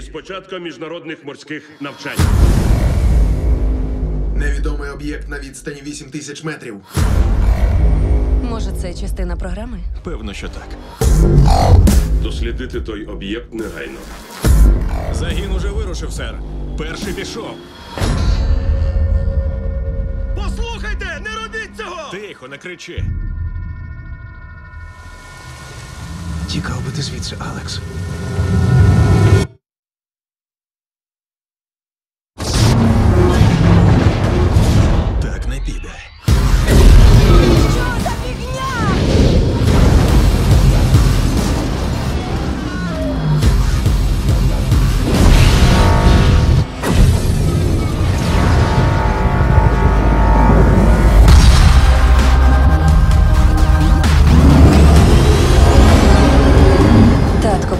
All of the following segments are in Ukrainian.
початком міжнародних морських навчань. Невідомий об'єкт на відстані 8 тисяч метрів. Може, це частина програми? Певно, що так. Дослідити той об'єкт негайно. Загін уже вирушив, сер. Перший пішов. Послухайте, не робіть цього! Тихо, не кричи. Тікав би ти звідси, Алекс.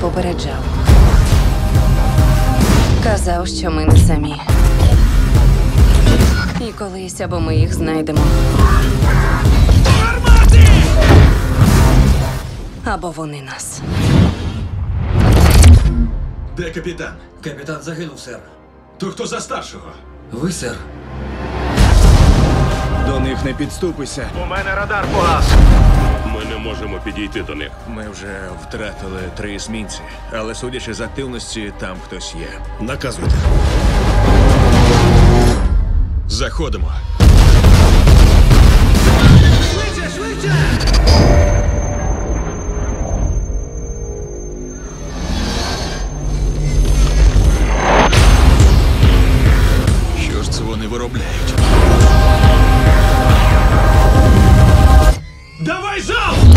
Попереджав. Казав, що ми не самі. І колись або ми їх знайдемо. Або вони нас. Де капітан? Капітан загинув, сер. То хто за старшого? Ви, сер. Них не підступися. Ми не можемо підійти до них. Ми вже втратили три есмінці, але судячи з активності, там хтось є. Наказуйте. Заходимо. Що ж це вони виробляють? Давай жал!